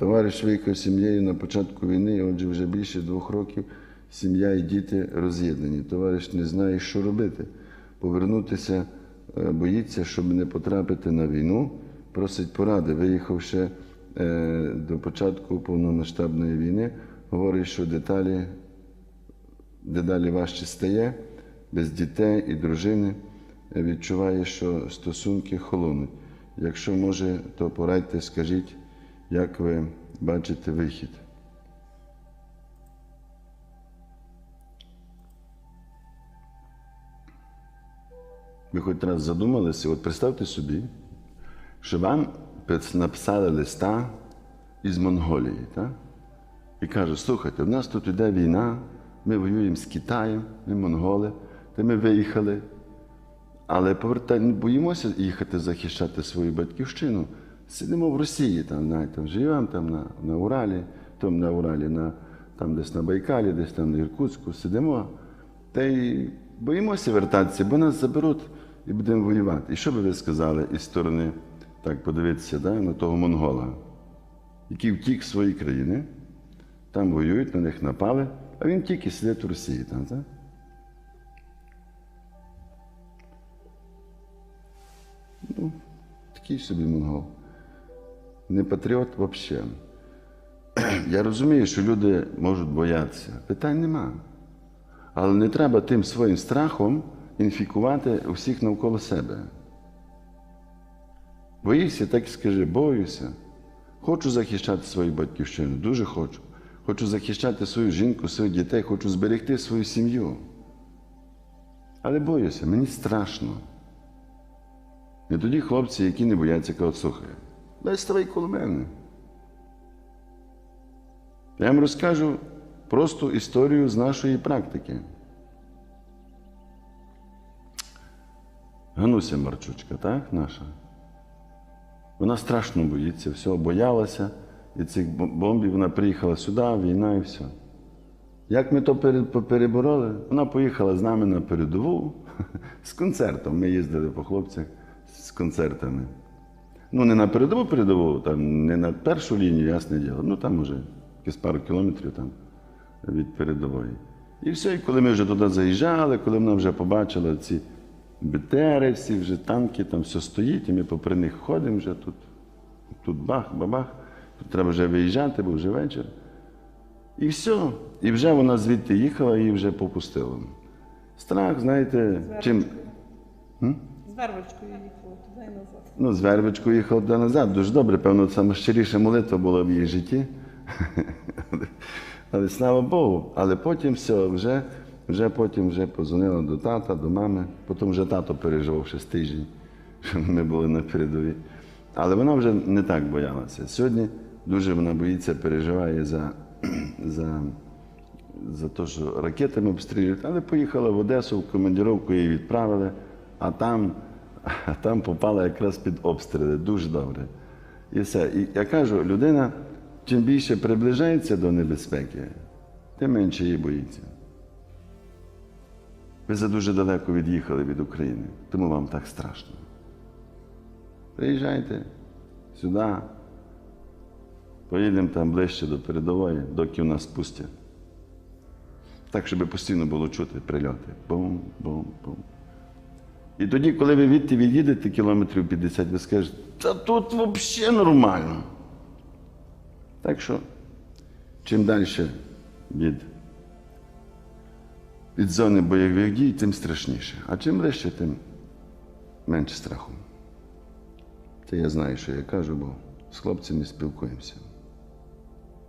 Товариш виїхав з сім'єю на початку війни, отже, вже більше двох років сім'я і діти роз'єднані. Товариш не знає, що робити. Повернутися е, боїться, щоб не потрапити на війну. Просить поради. Виїхав ще е, до початку повномасштабної війни. Говорить, що деталі дедалі важче стає, без дітей і дружини е, відчуває, що стосунки холонуть. Якщо може, то порадьте, скажіть, як ви бачите вихід. Ви хоч раз задумалися, от представте собі, що вам написали листа із Монголії, так? і кажуть, слухайте, в нас тут йде війна, ми воюємо з Китаєм, ми монголи, та ми виїхали. Але повертай, боїмося їхати захищати свою батьківщину. Сидимо в Росії, там, знаєте, живемо там на, на Уралі, там на Уралі, на, там десь на Байкалі, десь там на Іркутську, сидимо. Та й боїмося вертатися, бо нас заберуть і будемо воювати. І що би ви сказали із сторони, так, подивитися да, на того монгола, який втік з своєї країни, там воюють, на них напали, а він тільки сидить в Росії. Там, так? Ну, такий собі монгол. Не патріот взагалі. Я розумію, що люди можуть боятися. Питань нема. Але не треба тим своїм страхом інфікувати усіх навколо себе. Боїшся, так і скажи, боюся. Хочу захищати свою батьківщину, дуже хочу. Хочу захищати свою жінку, своїх дітей, хочу зберегти свою сім'ю. Але боюся, мені страшно. І тоді хлопці, які не бояться, кажуть, слухай, дай ставай коло мене. Я вам розкажу просту історію з нашої практики. Гануся Марчучка, так, наша? Вона страшно боїться, всього боялася, і цих бомбів вона приїхала сюди, війна і все. Як ми то перебороли? Вона поїхала з нами на передову з концертом. Ми їздили по хлопцях з концертами. Ну, не на передову передову, там, не на першу лінію, ясне діло. Ну там уже якісь пару кілометрів там від передової. І все, і коли ми вже туди заїжджали, коли вона вже побачила ці БТРи, всі вже танки, там все стоїть, і ми попри них ходимо вже тут. Тут бах, бабах. Тут треба вже виїжджати, бо вже вечір. І все. І вже вона звідти їхала і вже попустила. Страх, знаєте, чим. Вервочкою їхала туди і назад. Ну, з вервичкою їхав туди назад. Дуже добре, певно, саме щиріша молитва була в її житті. Але слава Богу. Але потім все, вже, вже потім вже позвонила до тата, до мами. Потім вже тато переживав ще з тиждень, що ми були на передовій. Але вона вже не так боялася. Сьогодні дуже вона боїться, переживає за, за, за те, що ракетами обстрілюють. Але поїхала в Одесу, в командировку її відправили, а там, а там попала якраз під обстріли. Дуже добре. І все. І я кажу, людина чим більше приближається до небезпеки, тим менше її боїться. Ви задуже далеко від'їхали від України, тому вам так страшно. Приїжджайте сюди, поїдемо там ближче до передової, доки нас пустять. Так, щоб постійно було чути прильоти. Бум, бум, бум. І тоді, коли ви відти від'їдете кілометрів 50, ви скажете, та тут взагалі нормально. Так що, чим далі від, від зони бойових дій, тим страшніше. А чим ближче, тим менше страху. Це я знаю, що я кажу, бо з хлопцями спілкуємося.